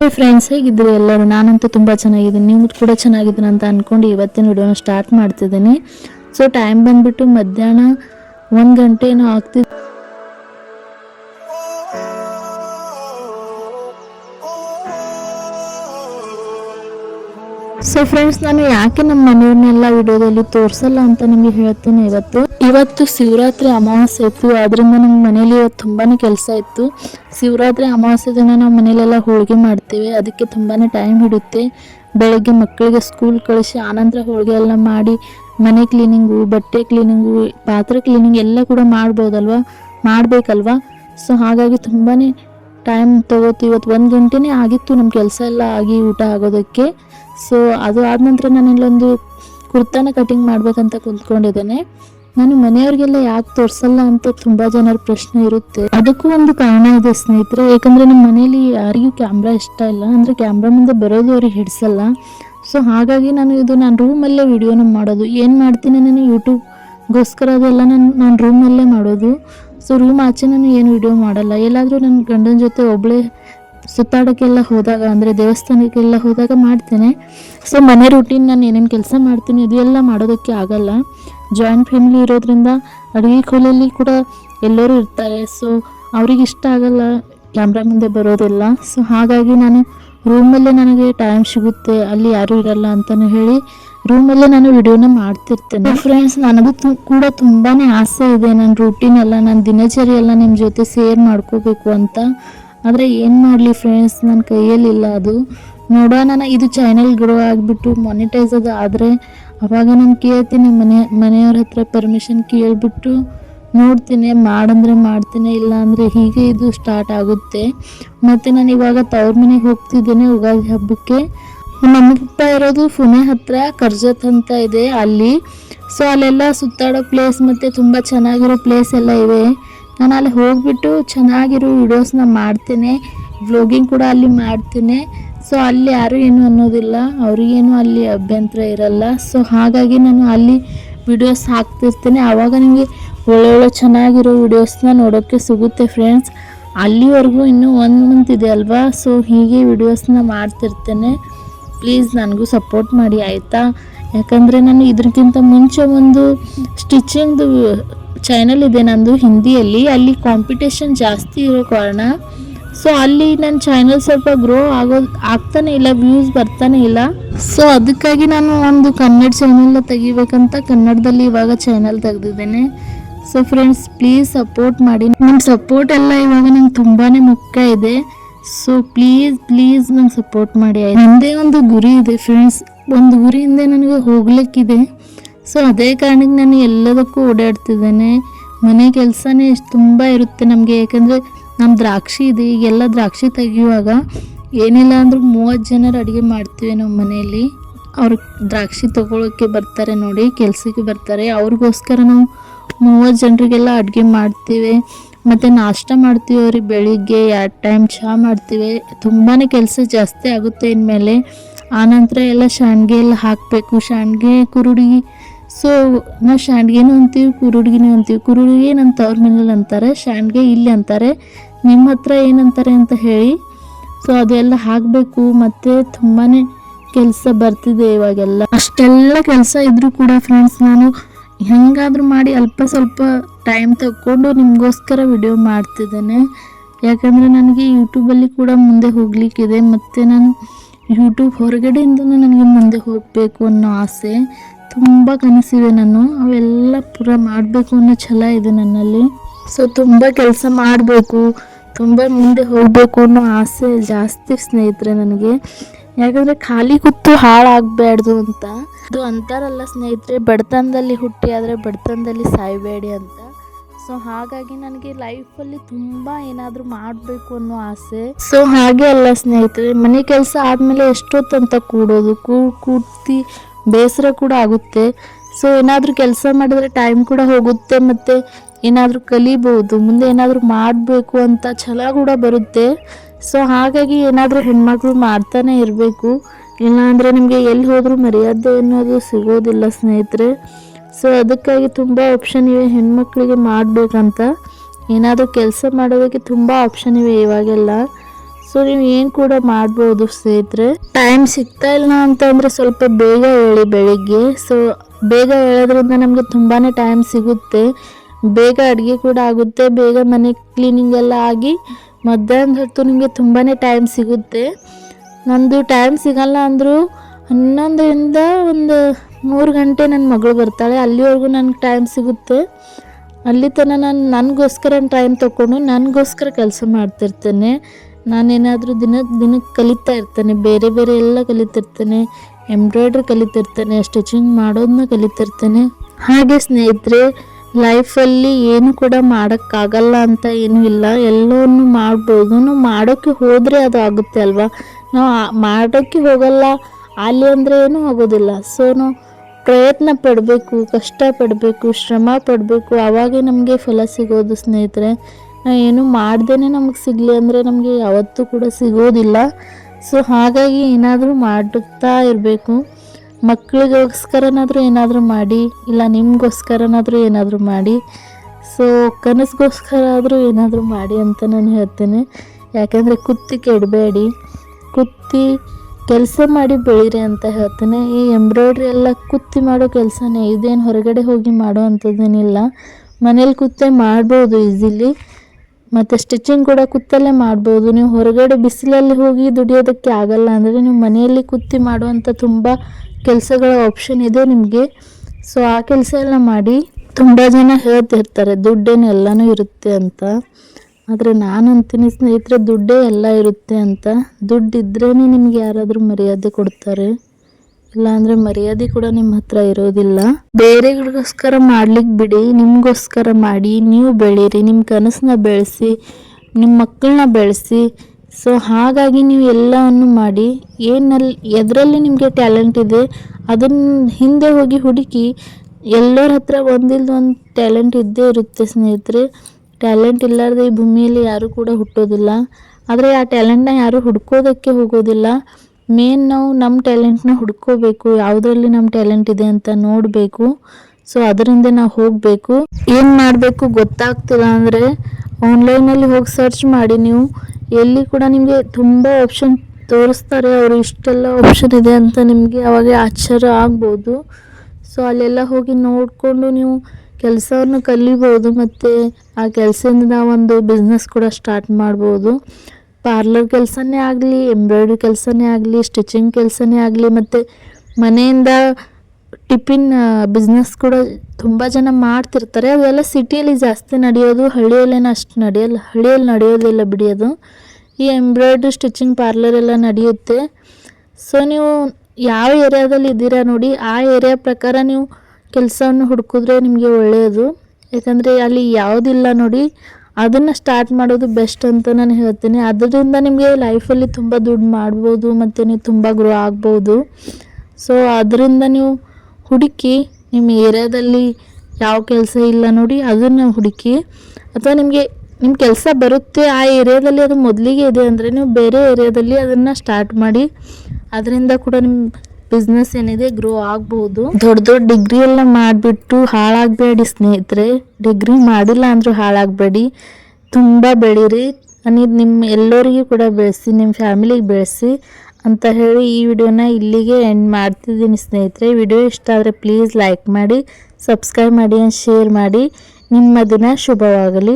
Friends ಹೇಗಿದ್ದೀರಿ ಎಲ್ಲರೂ? ನಾನಂತೂ ತುಂಬ ಚೆನ್ನಾಗಿದ್ದೀನಿ. ನೀವು ಕೂಡ ಚೆನ್ನಾಗಿದ್ದೀನಿ ಅಂತ ಅಂದ್ಕೊಂಡು ಇವತ್ತಿನ ವಿಡಿಯೋನ ಸ್ಟಾರ್ಟ್ ಮಾಡ್ತಿದ್ದೀನಿ. ಸೊ ಟೈಮ್ ಬಂದ್ಬಿಟ್ಟು ಮಧ್ಯಾಹ್ನ ಒಂದು ಗಂಟೆ ಏನೋ ಆಗ್ತಿದೆ. ಸೊ ಫ್ರೆಂಡ್ಸ್ ನಾನು ಯಾಕೆ ನಮ್ಮ ಮನೆಯವ್ರನ್ನೆಲ್ಲ ವಿಡಿಯೋದಲ್ಲಿ ತೋರಿಸಲ್ಲ ಅಂತ ನಿಮಗೆ ಹೇಳ್ತೀನಿ ಇವತ್ತು. ಇವತ್ತು ಶಿವರಾತ್ರಿ ಅಮಾವಾಸ್ಯೆ ಇತ್ತು. ಅದರಿಂದ ನಮ್ಮ ಮನೇಲಿ ಇವತ್ತು ತುಂಬಾ ಕೆಲಸ ಇತ್ತು. ಶಿವರಾತ್ರಿ ಅಮಾವಾಸ್ಯೆ ದಿನ ನಾವು ಮನೇಲೆಲ್ಲ ಹೋಳಿಗೆ ಮಾಡ್ತೇವೆ. ಅದಕ್ಕೆ ತುಂಬಾ ಟೈಮ್ ಹಿಡಿಯುತ್ತೆ ಬೆಳಗ್ಗೆ ಮಕ್ಕಳಿಗೆ ಸ್ಕೂಲ್ ಕಳಿಸಿ ಆನಂತರ ಹೋಳಿಗೆ ಎಲ್ಲ ಮಾಡಿ ಮನೆ ಕ್ಲೀನಿಂಗು ಬಟ್ಟೆ ಕ್ಲೀನಿಂಗು ಪಾತ್ರೆ ಕ್ಲೀನಿಂಗ್ ಎಲ್ಲ ಕೂಡ ಮಾಡ್ಬೋದಲ್ವಾ? ಮಾಡಬೇಕಲ್ವಾ? ಸೊ ಹಾಗಾಗಿ ತುಂಬಾ ಟೈಮ್ ತೊಗೋತು. ಇವತ್ತು ಒಂದು ಗಂಟೆನೇ ಆಗಿತ್ತು ನಮ್ಮ ಕೆಲಸ ಎಲ್ಲ ಆಗಿ ಊಟ ಆಗೋದಕ್ಕೆ. ಸೊ ಅದು ಆದ ನಂತರ ನಾನು ಇಲ್ಲೊಂದು ಕುರ್ತಾನ ಕಟಿಂಗ್ ಮಾಡಬೇಕಂತ ಕುಂತ್ಕೊಂಡಿದ್ದೇನೆ. ನಾನು ಮನೆಯವ್ರಿಗೆಲ್ಲ ಯಾಕೆ ತೋರಿಸಲ್ಲ ಅಂತ ತುಂಬಾ ಜನರ ಪ್ರಶ್ನೆ ಇರುತ್ತೆ. ಅದಕ್ಕೂ ಒಂದು ಕಾರಣ ಇದೆ ಸ್ನೇಹಿತರೆ. ಯಾಕಂದ್ರೆ ನಮ್ಮ ಮನೇಲಿ ಯಾರಿಗೂ ಕ್ಯಾಮ್ರಾ ಇಷ್ಟ ಇಲ್ಲ. ಅಂದ್ರೆ ಕ್ಯಾಮ್ರಾ ಮುಂದೆ ಬರೋದು ಅವ್ರಿಗೆ ಹಿಡಿಸಲ್ಲ. ಸೊ ಹಾಗಾಗಿ ನಾನು ಇದು ನಾನು ರೂಮಲ್ಲೇ ವಿಡಿಯೋನ ಮಾಡೋದು. ಏನು ಮಾಡ್ತೀನಿ ನಾನು ಯೂಟ್ಯೂಬ್ಗೋಸ್ಕರ ಅದೆಲ್ಲ ನಾನು ನಾನು ರೂಮಲ್ಲೇ ಮಾಡೋದು. ಸೊ ರೂಮ್ ಆಚೆ ನಾನು ಏನು ವಿಡಿಯೋ ಮಾಡಲ್ಲ. ಎಲ್ಲಾದರೂ ನನ್ನ ಗಂಡನ ಜೊತೆ ಒಬ್ಬಳೇ ಸುತ್ತಾಡೋಕ್ಕೆಲ್ಲ ಹೋದಾಗ, ಅಂದರೆ ದೇವಸ್ಥಾನಕ್ಕೆಲ್ಲ ಹೋದಾಗ ಮಾಡ್ತೇನೆ. ಸೊ ಮನೆ ರೂಟೀನ್ ನಾನು ಏನೇನು ಕೆಲಸ ಮಾಡ್ತೀನಿ ಇದೆಲ್ಲ ಮಾಡೋದಕ್ಕೆ ಆಗಲ್ಲ. ಜಾಯಿಂಟ್ ಫ್ಯಾಮಿಲಿ ಇರೋದ್ರಿಂದ ಅಡುಗೆ ಕೋಲಲ್ಲಿ ಕೂಡ ಎಲ್ಲರೂ ಇರ್ತಾರೆ. ಸೊ ಅವ್ರಿಗೆ ಇಷ್ಟ ಆಗಲ್ಲ ಕ್ಯಾಮ್ರಾ ಮುಂದೆ ಬರೋದೆಲ್ಲ. ಸೊ ಹಾಗಾಗಿ ನಾನು ರೂಮಲ್ಲೇ ನನಗೆ ಟೈಮ್ ಸಿಗುತ್ತೆ, ಅಲ್ಲಿ ಯಾರೂ ಇರಲ್ಲ ಅಂತಲೂ ಹೇಳಿ ರೂಮಲ್ಲೇ ನಾನು ವಿಡಿಯೋನ ಮಾಡ್ತಿರ್ತೇನೆ. ಫ್ರೆಂಡ್ಸ್ ನನಗೂ ಕೂಡ ತುಂಬಾ ಆಸೆ ಇದೆ. ನನ್ನ ರೂಟೀನ್ ಎಲ್ಲ, ನನ್ನ ದಿನಚರಿ ಎಲ್ಲ ನಿಮ್ಮ ಜೊತೆ ಶೇರ್ ಮಾಡ್ಕೋಬೇಕು ಅಂತ. ಆದರೆ ಏನು ಮಾಡಲಿ ಫ್ರೆಂಡ್ಸ್ ನನ್ನ ಕೈಯಲ್ಲಿಲ್ಲ ಅದು. ನೋಡೋಣ ಇದು ಚಾನೆಲ್ ಗ್ರೋ ಆಗಿಬಿಟ್ಟು ಮಾನಿಟೈಸ್ ಅದು. ಆದರೆ ಅವಾಗ ನಾನು ಕೇಳ್ತೀನಿ, ಮನೆ, ಮನೆಯವ್ರ ಹತ್ರ ಪರ್ಮಿಷನ್ ಕೇಳಿಬಿಟ್ಟು ನೋಡ್ತೀನಿ, ಮಾಡಂದ್ರೆ ಮಾಡ್ತೀನಿ ಇಲ್ಲ ಅಂದರೆ ಹೀಗೆ ಇದು ಸ್ಟಾರ್ಟ್ ಆಗುತ್ತೆ. ಮತ್ತು ನಾನು ಇವಾಗ ತವ್ರ ಮನೆಗೆ ಹೋಗ್ತಿದ್ದೇನೆ ಯುಗಾದಿ ಹಬ್ಬಕ್ಕೆ. ನಮ್ಮಪ್ಪ ಇರೋದು ಪುಣೆ ಹತ್ರ ಕರ್ಜತ್ ಅಂತ ಇದೆ ಅಲ್ಲಿ. ಸೊ ಅಲ್ಲೆಲ್ಲ ಸುತ್ತಾಡೋ ಪ್ಲೇಸ್ ಮತ್ತು ತುಂಬ ಚೆನ್ನಾಗಿರೋ ಪ್ಲೇಸ್ ಎಲ್ಲ ಇವೆ. ನಾನು ಅಲ್ಲಿ ಹೋಗ್ಬಿಟ್ಟು ಚೆನ್ನಾಗಿರೋ ವಿಡಿಯೋಸ್ನ ಮಾಡ್ತೇನೆ ವ್ಲೋಗಿಂಗ್ ಕೂಡ ಅಲ್ಲಿ ಮಾಡ್ತೇನೆ. ಸೊ ಅಲ್ಲಿ ಯಾರು ಏನು ಅನ್ನೋದಿಲ್ಲ, ಅವ್ರಿಗೇನು ಅಲ್ಲಿ ಅಭ್ಯಂತರ ಇರಲ್ಲ. ಸೊ ಹಾಗಾಗಿ ನಾನು ಅಲ್ಲಿ ವಿಡಿಯೋಸ್ ಹಾಕ್ತಿರ್ತೇನೆ. ಆವಾಗ ನಿಮಗೆ ಒಳ್ಳೊಳ್ಳೆ ಚೆನ್ನಾಗಿರೋ ವಿಡಿಯೋಸ್ನ ನೋಡೋಕ್ಕೆ ಸಿಗುತ್ತೆ ಫ್ರೆಂಡ್ಸ್ ಅಲ್ಲಿವರೆಗೂ ಇನ್ನೂ ಒಂದು ಮಂತ್ ಇದೆ ಅಲ್ವಾ? ಸೊ ಹೀಗೆ ವಿಡಿಯೋಸ್ನ ಮಾಡ್ತಿರ್ತೇನೆ. ಪ್ಲೀಸ್ ನನಗೂ ಸಪೋರ್ಟ್ ಮಾಡಿ, ಆಯಿತಾ? ಯಾಕಂದರೆ ನಾನು ಇದಕ್ಕಿಂತ ಮುಂಚೆ ಒಂದು ಸ್ಟಿಚಿಂಗ್ದು ಚಾನಲ್ ಇದೆ ನಂದು ಹಿಂದಿಯಲ್ಲಿ. ಅಲ್ಲಿ ಕಾಂಪಿಟೇಷನ್ ಜಾಸ್ತಿ ಇರೋ ಕಾರಣ. ಸೊ ಅಲ್ಲಿ ನನ್ನ ಚಾನಲ್ ಸ್ವಲ್ಪ ಗ್ರೋ ಆಗೋ, ಆಗ್ತಾನೆ ಇಲ್ಲ ವ್ಯೂಸ್ ಬರ್ತಾನೆ ಇಲ್ಲ. ಸೊ ಅದಕ್ಕಾಗಿ ನಾನು ಒಂದು ಕನ್ನಡ ಚಾನಲ್ನ ತೆಗಿಬೇಕಂತ ಕನ್ನಡದಲ್ಲಿ ಇವಾಗ ಚಾನಲ್ ತೆಗೆದಿದ್ದೇನೆ. ಸೊ ಫ್ರೆಂಡ್ಸ್ ಪ್ಲೀಸ್ ಸಪೋರ್ಟ್ ಮಾಡಿ. ನಿಮ್ಮ ಸಪೋರ್ಟ್ ಎಲ್ಲ ಇವಾಗ ನಂಗೆ ತುಂಬಾ ಮುಖ್ಯ ಇದೆ. ಸೊ ಪ್ಲೀಸ್ ಪ್ಲೀಸ್ ನಂಗೆ ಸಪೋರ್ಟ್ ಮಾಡಿ. ನಂದೇ ಒಂದು ಗುರಿ ಇದೆ ಫ್ರೆಂಡ್ಸ್ ಒಂದು ಊರಿಂದ ನನಗೆ ಹೋಗ್ಲಿಕ್ಕಿದೆ. ಸೊ ಅದೇ ಕಾರಣಕ್ಕೆ ನಾನು ಎಲ್ಲದಕ್ಕೂ ಓಡಾಡ್ತಿದ್ದೇನೆ. ಮನೆ ಕೆಲಸನೇ ಎಷ್ಟು ತುಂಬ ಇರುತ್ತೆ ನಮಗೆ. ಯಾಕಂದರೆ ನಮ್ಮ ದ್ರಾಕ್ಷಿ ಇದೆ. ಈಗೆಲ್ಲ ದ್ರಾಕ್ಷಿ ತೆಗೆಯುವಾಗ ಏನಿಲ್ಲ ಅಂದರೂ ಮೂವತ್ತು ಜನರು ಅಡುಗೆ ಮಾಡ್ತೀವಿ ನಮ್ಮ ಮನೆಯಲ್ಲಿ. ಅವ್ರು ದ್ರಾಕ್ಷಿ ತಗೊಳ್ಳೋಕ್ಕೆ ಬರ್ತಾರೆ ನೋಡಿ, ಕೆಲಸಕ್ಕೆ ಬರ್ತಾರೆ. ಅವ್ರಿಗೋಸ್ಕರ ನಾವು ಮೂವತ್ತು ಜನರಿಗೆಲ್ಲ ಅಡುಗೆ ಮಾಡ್ತೀವಿ. ಮತ್ತು ನಾಷ್ಟ ಮಾಡ್ತೀವಿ ಅವ್ರಿಗೆ ಬೆಳಿಗ್ಗೆ, ಎರಡು ಟೈಮ್ ಚಹಾ ಮಾಡ್ತೀವಿ. ತುಂಬಾ ಕೆಲಸ ಜಾಸ್ತಿ ಆಗುತ್ತೆ ಇನ್ಮೇಲೆ. ಆನಂತರ ಎಲ್ಲ ಶಾಂಡ್ಗೆ ಎಲ್ಲ ಹಾಕಬೇಕು. ಶಾಂಡ್ಗೆ ಕುರುಡಿಗೆ ಸೊ ನಾವು ಶಾಂಡ್ಗೆನೂ ಅಂತೀವಿ ಕುರುಡಿಗೆನೂ ಅಂತೀವಿ. ಕುರುಡಿಗೆ ನಮ್ಮ ತವ್ರ ಮನೇಲಿ ಅಂತಾರೆ? ಶಾಂಡ್ಗೆ ಇಲ್ಲಿ ಅಂತಾರೆ. ನಿಮ್ಮ ಹತ್ರ ಏನಂತಾರೆ ಅಂತ ಹೇಳಿ. ಸೊ ಅದೆಲ್ಲ ಹಾಕಬೇಕು. ಮತ್ತು ತುಂಬಾ ಕೆಲಸ ಬರ್ತಿದೆ ಇವಾಗೆಲ್ಲ. ಅಷ್ಟೆಲ್ಲ ಕೆಲಸ ಇದ್ರೂ ಕೂಡ ಫ್ರೆಂಡ್ಸ್ ನಾನು ಹೆಂಗಾದರೂ ಮಾಡಿ ಅಲ್ಪ ಸ್ವಲ್ಪ ಟೈಮ್ ತಗೊಂಡು ನಿಮಗೋಸ್ಕರ ವಿಡಿಯೋ ಮಾಡ್ತಿದ್ದೇನೆ. ಯಾಕಂದರೆ ನನಗೆ ಯೂಟ್ಯೂಬಲ್ಲಿ ಕೂಡ ಮುಂದೆ ಹೋಗ್ಲಿಕ್ಕಿದೆ. ಮತ್ತು ನಾನು ಯೂಟ್ಯೂಬ್ ಹೊರಗಡೆಯಿಂದನೂ ನನಗೆ ಮುಂದೆ ಹೋಗಬೇಕು ಅನ್ನೋ ಆಸೆ, ತುಂಬ ಕನಸಿವೆ ನಾನು. ಅವೆಲ್ಲ ಪೂರ ಮಾಡಬೇಕು ಅನ್ನೋ ಛಲ ಇದೆ ನನ್ನಲ್ಲಿ. ಸೊ ತುಂಬ ಕೆಲಸ ಮಾಡಬೇಕು, ತುಂಬ ಮುಂದೆ ಹೋಗಬೇಕು ಅನ್ನೋ ಆಸೆ ಜಾಸ್ತಿ ಸ್ನೇಹಿತರೆ ನನಗೆ. ಯಾಕಂದರೆ ಖಾಲಿ ಕೂತು ಹಾಳಾಗಬಾರ್ದು ಅಂತ. ಅದು ಅಂತಾರಲ್ಲ ಸ್ನೇಹಿತರೆ, ಬಡತನದಲ್ಲಿ ಹುಟ್ಟಿ ಆದರೆ ಬಡತನದಲ್ಲಿ ಸಾಯಬೇಡಿ ಅಂತ. ಸೊ ಹಾಗಾಗಿ ನನಗೆ ಲೈಫಲ್ಲಿ ತುಂಬ ಏನಾದರೂ ಮಾಡಬೇಕು ಅನ್ನೋ ಆಸೆ. ಸೊ ಹಾಗೆ ಅಲ್ಲ ಸ್ನೇಹಿತರೆ, ಮನೆ ಕೆಲಸ ಆದಮೇಲೆ ಎಷ್ಟೊತ್ತಂತ ಕೂಡೋದು? ಕೂ ಕೂಡ್ತಿ ಬೇಸರ ಕೂಡ ಆಗುತ್ತೆ. ಸೊ ಏನಾದರೂ ಕೆಲಸ ಮಾಡಿದ್ರೆ ಟೈಮ್ ಕೂಡ ಹೋಗುತ್ತೆ ಮತ್ತು ಏನಾದರೂ ಕಲಿಬೋದು ಮುಂದೆ ಏನಾದರೂ ಮಾಡಬೇಕು ಅಂತ ಛಲ ಕೂಡ ಬರುತ್ತೆ. ಸೊ ಹಾಗಾಗಿ ಏನಾದರೂ ಹೆಣ್ಮಕ್ಳು ಮಾಡ್ತಾನೆ ಇರಬೇಕು. ಇಲ್ಲಾಂದರೆ ನಿಮಗೆ ಎಲ್ಲಿ ಹೋದರೂ ಮರ್ಯಾದೆ ಅನ್ನೋದು ಸಿಗೋದಿಲ್ಲ ಸ್ನೇಹಿತರೆ. ಸೊ ಅದಕ್ಕಾಗಿ ತುಂಬ ಆಪ್ಷನ್ ಇವೆ. ಹೆಣ್ಮಕ್ಳಿಗೆ ಮಾಡಬೇಕಂತ. ಏನಾದರೂ ಕೆಲಸ ಮಾಡೋದಕ್ಕೆ ತುಂಬ ಆಪ್ಷನ್ ಇವೆ ಇವಾಗೆಲ್ಲ. ಸೊ ನೀವು ಏನು ಕೂಡ ಮಾಡ್ಬೋದು ಸ್ನೇಹಿತರೆ. ಟೈಮ್ ಸಿಗ್ತಾ ಇಲ್ಲ ಅಂತಂದರೆ ಸ್ವಲ್ಪ ಬೇಗ ಹೇಳಿ ಬೆಳಿಗ್ಗೆ. ಸೊ ಬೇಗ ಹೇಳೋದ್ರಿಂದ ನಮಗೆ ತುಂಬಾ ಟೈಮ್ ಸಿಗುತ್ತೆ. ಬೇಗ ಅಡುಗೆ ಕೂಡ ಆಗುತ್ತೆ. ಬೇಗ ಮನೆ ಕ್ಲೀನಿಂಗ್ ಎಲ್ಲ ಆಗಿ ಮಧ್ಯಾಹ್ನದ ಹೊತ್ತು ನಿಮಗೆ ತುಂಬಾ ಟೈಮ್ ಸಿಗುತ್ತೆ. ನಂದು ಟೈಮ್ ಸಿಗಲ್ಲ ಅಂದರೂ ಹನ್ನೊಂದರಿಂದ ಒಂದು ಮೂರು ಗಂಟೆ ನನ್ನ ಮಗಳು ಬರ್ತಾಳೆ, ಅಲ್ಲಿವರೆಗೂ ನನಗೆ ಟೈಮ್ ಸಿಗುತ್ತೆ. ಅಲ್ಲಿ ತನಕ ನಾನು, ನನಗೋಸ್ಕರ ಟೈಮ್ ತೊಗೊಂಡು ನನಗೋಸ್ಕರ ಕೆಲಸ ಮಾಡ್ತಿರ್ತೇನೆ. ನಾನೇನಾದರೂ ದಿನ ದಿನಕ್ಕೆ ಕಲಿತಾ ಇರ್ತೇನೆ, ಬೇರೆ ಬೇರೆ ಎಲ್ಲ ಕಲಿತಿರ್ತೇನೆ. ಎಂಬ್ರಾಯ್ಡ್ರಿ ಕಲಿತಿರ್ತೇನೆ ಸ್ಟಿಚಿಂಗ್ ಮಾಡೋದನ್ನ ಕಲಿತಿರ್ತೇನೆ. ಹಾಗೆ ಸ್ನೇಹಿತರೆ ಲೈಫಲ್ಲಿ ಏನು ಕೂಡ ಮಾಡೋಕ್ಕಾಗಲ್ಲ ಅಂತ ಏನೂ ಇಲ್ಲ. ಎಲ್ಲವನ್ನು ಮಾಡ್ಬೋದು. ನಾವು ಮಾಡೋಕ್ಕೆ ಹೋದರೆ ಅದು ಆಗುತ್ತೆ ಅಲ್ವಾ? ನಾವು ಮಾಡೋಕ್ಕೆ ಹೋಗಲ್ಲ. ಅಲ್ಲಿ ಅಂದರೆ ಏನೂ ಆಗೋದಿಲ್ಲ. ಸೊ ನಾವು ಪ್ರಯತ್ನ ಪಡಬೇಕು ಕಷ್ಟಪಡಬೇಕು ಶ್ರಮ ಪಡಬೇಕು ಆವಾಗೇ ನಮಗೆ ಫಲ ಸಿಗೋದು ಸ್ನೇಹಿತರೆ. ಏನು ಮಾಡ್ದೇನೆ ನಮಗೆ ಸಿಗಲಿ ಅಂದರೆ ನಮಗೆ ಯಾವತ್ತೂ ಕೂಡ ಸಿಗೋದಿಲ್ಲ. ಸೊ ಹಾಗಾಗಿ ಏನಾದರೂ ಮಾಡುತ್ತಾ ಇರಬೇಕು. ಮಕ್ಕಳಿಗೋಸ್ಕರನಾದರೂ ಏನಾದರೂ ಮಾಡಿ, ಇಲ್ಲ ನಿಮಗೋಸ್ಕರನಾದರೂ ಏನಾದರೂ ಮಾಡಿ. ಸೊ ಕನಸಿಗೋಸ್ಕರ ಆದರೂ ಏನಾದರೂ ಮಾಡಿ ಅಂತ ನಾನು ಹೇಳ್ತೇನೆ. ಯಾಕೆಂದರೆ ಕುತ್ತಿ ಕೆಡಬೇಡಿ. ಕುತ್ತಿ ಕೆಲಸ ಮಾಡಿ ಬೆಳೀರಿ ಅಂತ ಹೇಳ್ತೇನೆ. ಈ ಎಂಬ್ರಾಯ್ಡ್ರಿ ಎಲ್ಲ ಕುತ್ತಿ ಮಾಡೋ ಕೆಲಸನೇ, ಇದೇನು ಹೊರಗಡೆ ಹೋಗಿ ಮಾಡೋ ಅಂಥದ್ದೇನಿಲ್ಲ. ಮನೇಲಿ ಕೂತೆ ಮಾಡ್ಬೋದು ಈಸಿಲಿ ಮತ್ತು ಸ್ಟಿಚಿಂಗ್ ಕೂಡ ಕುತ್ತಲ್ಲೇ ಮಾಡ್ಬೋದು. ನೀವು ಹೊರಗಡೆ ಬಿಸಿಲಲ್ಲಿ ಹೋಗಿ ದುಡಿಯೋದಕ್ಕೆ ಆಗಲ್ಲ. ಅಂದರೆ ನೀವು ಮನೆಯಲ್ಲಿ ಕುತ್ತಿ ಮಾಡುವಂಥ ತುಂಬ ಕೆಲಸಗಳ ಆಪ್ಷನ್ ಇದೆ ನಿಮಗೆ. ಸೊ ಆ ಕೆಲಸ ಎಲ್ಲ ಮಾಡಿ ತುಂಬ ಜನ ಹೇಳ್ತಿರ್ತಾರೆ, ದುಡ್ಡೇನು ಎಲ್ಲನೂ ಇರುತ್ತೆ ಅಂತ. ಆದರೆ ನಾನು ಅಂತೀನಿ ಸ್ನೇಹಿತರೆ ದುಡ್ಡೇ ಎಲ್ಲ ಇರುತ್ತೆ ಅಂತ. ದುಡ್ಡು ಇದ್ರೇ ನಿಮ್ಗೆ ಯಾರಾದರೂ ಮರ್ಯಾದೆ ಕೊಡ್ತಾರೆ. ಇಲ್ಲಾಂದ್ರೆ ಮರ್ಯಾದೆ ಕೂಡ ನಿಮ್ಮ ಹತ್ರ ಇರೋದಿಲ್ಲ. ಬೇರೆಗಳಿಗೋಸ್ಕರ ಮಾಡ್ಲಿಕ್ಕೆ ಬಿಡಿ, ನಿಮಗೋಸ್ಕರ ಮಾಡಿ, ನೀವು ಬೆಳೀರಿ ನಿಮ್ಮ ಕನಸನ್ನ ಬೆಳೆಸಿ ನಿಮ್ಮ ಮಕ್ಕಳನ್ನ ಬೆಳೆಸಿ. ಸೊ ಹಾಗಾಗಿ ನೀವು ಎಲ್ಲವನ್ನು ಮಾಡಿ, ಏನಲ್ಲಿ, ಎದರಲ್ಲಿ ನಿಮಗೆ ಟ್ಯಾಲೆಂಟ್ ಇದೆ ಅದನ್ನ ಹಿಂದೆ ಹೋಗಿ ಹುಡುಕಿ, ಎಲ್ಲರ ಹತ್ರ ಒಂದಿಲ್ದೊಂದು ಟ್ಯಾಲೆಂಟ್ ಇದ್ದೇ ಇರುತ್ತೆ ಸ್ನೇಹಿತರೆ. ಟ್ಯಾಲೆಂಟ್ ಇಲ್ಲಾರ್ದೆ ಈ ಭೂಮಿಯಲ್ಲಿ ಯಾರೂ ಕೂಡ ಹುಟ್ಟೋದಿಲ್ಲ. ಆದರೆ ಆ ಟ್ಯಾಲೆಂಟ್ನ ಯಾರೂ ಹುಡ್ಕೋದಕ್ಕೆ ಹೋಗೋದಿಲ್ಲ. ಮೇನ್ ನಾವು ನಮ್ಮ ಟ್ಯಾಲೆಂಟ್ನ ಹುಡ್ಕೋಬೇಕು. ಯಾವುದರಲ್ಲಿ ನಮ್ಮ ಟ್ಯಾಲೆಂಟ್ ಇದೆ ಅಂತ ನೋಡಬೇಕು. ಸೊ ಅದರಿಂದ ನಾವು ಹೋಗಬೇಕು. ಏನು ಮಾಡಬೇಕು ಗೊತ್ತಾಗ್ತಿಲ್ಲ ಅಂದರೆ ಆನ್ಲೈನಲ್ಲಿ ಹೋಗಿ ಸರ್ಚ್ ಮಾಡಿ ನೀವು. ಎಲ್ಲಿ ಕೂಡ ನಿಮಗೆ ತುಂಬ ಆಪ್ಷನ್ ತೋರಿಸ್ತಾರೆ. ಅವರು ಇಷ್ಟೆಲ್ಲ ಆಪ್ಷನ್ ಇದೆ ಅಂತ ನಿಮಗೆ ಅವಾಗ ಆಶ್ಚರ್ಯ ಆಗ್ಬೋದು. ಸೊ ಅಲ್ಲೆಲ್ಲ ಹೋಗಿ ನೋಡಿಕೊಂಡು ನೀವು ಕೆಲಸವನ್ನು ಕಲಿಬೋದು ಮತ್ತು ಆ ಕೆಲಸದಿಂದ ನಾವೊಂದು ಬಿಸ್ನೆಸ್ ಕೂಡ ಸ್ಟಾರ್ಟ್ ಮಾಡ್ಬೋದು. ಪಾರ್ಲರ್ ಕೆಲಸನೇ ಆಗಲಿ ಎಂಬ್ರಾಯ್ಡ್ರಿ ಕೆಲಸನೇ ಆಗಲಿ ಸ್ಟಿಚಿಂಗ್ ಕೆಲಸನೇ ಆಗಲಿ, ಮತ್ತು ಮನೆಯಿಂದ ಟಿಫಿನ್ ಬಿಸ್ನೆಸ್ ಕೂಡ ತುಂಬ ಜನ ಮಾಡ್ತಿರ್ತಾರೆ. ಅದೆಲ್ಲ ಸಿಟಿಯಲ್ಲಿ ಜಾಸ್ತಿ ನಡೆಯೋದು, ಹಳ್ಳಿಯಲ್ಲೇನು ಅಷ್ಟು ನಡೆಯಲ್ಲ, ಹಳ್ಳಿಯಲ್ಲಿ ನಡೆಯೋದಿಲ್ಲ ಬಿಡಿ ಅದು. ಈ ಎಂಬ್ರಾಯ್ಡ್ರಿ ಸ್ಟಿಚಿಂಗ್ ಪಾರ್ಲರ್ ಎಲ್ಲ ನಡೆಯುತ್ತೆ. ಸೊ ನೀವು ಯಾವ ಏರಿಯಾದಲ್ಲಿ ಇದ್ದೀರಾ ನೋಡಿ, ಆ ಏರಿಯಾ ಪ್ರಕಾರ ನೀವು ಕೆಲಸವನ್ನು ಹುಡುಕಿದ್ರೆ ನಿಮಗೆ ಒಳ್ಳೆಯದು ಯಾಕಂದರೆ ಅಲ್ಲಿ ಯಾವುದಿಲ್ಲ ನೋಡಿ ಅದನ್ನು ಸ್ಟಾರ್ಟ್ ಮಾಡೋದು ಬೆಸ್ಟ್ ಅಂತ ನಾನು ಹೇಳ್ತೀನಿ. ಅದರಿಂದ ನಿಮಗೆ ಲೈಫಲ್ಲಿ ತುಂಬ ದುಡ್ಡು ಮಾಡ್ಬೋದು ಮತ್ತು ನೀವು ತುಂಬ ಗ್ರೋ ಆಗ್ಬೋದು. ಸೊ ಅದರಿಂದ ನೀವು ಹುಡುಕಿ ನಿಮ್ಮ ಏರಿಯಾದಲ್ಲಿ ಯಾವ ಕೆಲಸ ಇಲ್ಲ ನೋಡಿ ಅದನ್ನು ಹುಡುಕಿ ಅಥವಾ ನಿಮಗೆ ನಿಮ್ಮ ಕೆಲಸ ಬರುತ್ತೆ ಆ ಏರಿಯಾದಲ್ಲಿ ಅದು ಮೊದಲಿಗೆ ಇದೆ ಅಂದರೆ ನೀವು ಬೇರೆ ಏರಿಯಾದಲ್ಲಿ ಅದನ್ನು ಸ್ಟಾರ್ಟ್ ಮಾಡಿ, ಅದರಿಂದ ಕೂಡ ನಿಮ್ಮ ಬಿಸ್ನೆಸ್ ಏನಿದೆ ಗ್ರೋ ಆಗ್ಬಹುದು ದೊಡ್ಡ ದೊಡ್ಡ ಡಿಗ್ರಿ ಎಲ್ಲ ಮಾಡಿಬಿಟ್ಟು ಹಾಳಾಗಬೇಡಿ ಸ್ನೇಹಿತರೆ. ಡಿಗ್ರಿ ಮಾಡಿಲ್ಲ ಅಂದ್ರೂ ಹಾಳಾಗಬೇಡಿ. ತುಂಬ ಬೆಳೀರಿ. ನೀವು ನಿಮ್ಮ ಎಲ್ಲರಿಗೂ ಕೂಡ ಬೆಳೆಸಿ ನಿಮ್ಮ ಫ್ಯಾಮಿಲಿಗೆ ಬೆಳೆಸಿ ಅಂತ ಹೇಳಿ ಈ ವಿಡಿಯೋನ ಇಲ್ಲಿಗೆ ಎಂಡ್ ಮಾಡ್ತಿದ್ದೀನಿ ಸ್ನೇಹಿತರೆ. ವಿಡಿಯೋ ಇಷ್ಟ ಆದರೆ ಪ್ಲೀಸ್ ಲೈಕ್ ಮಾಡಿ ಸಬ್ಸ್ಕ್ರೈಬ್ ಮಾಡಿ ಶೇರ್ ಮಾಡಿ. ನಿಮ್ಮ ದಿನ ಶುಭವಾಗಲಿ.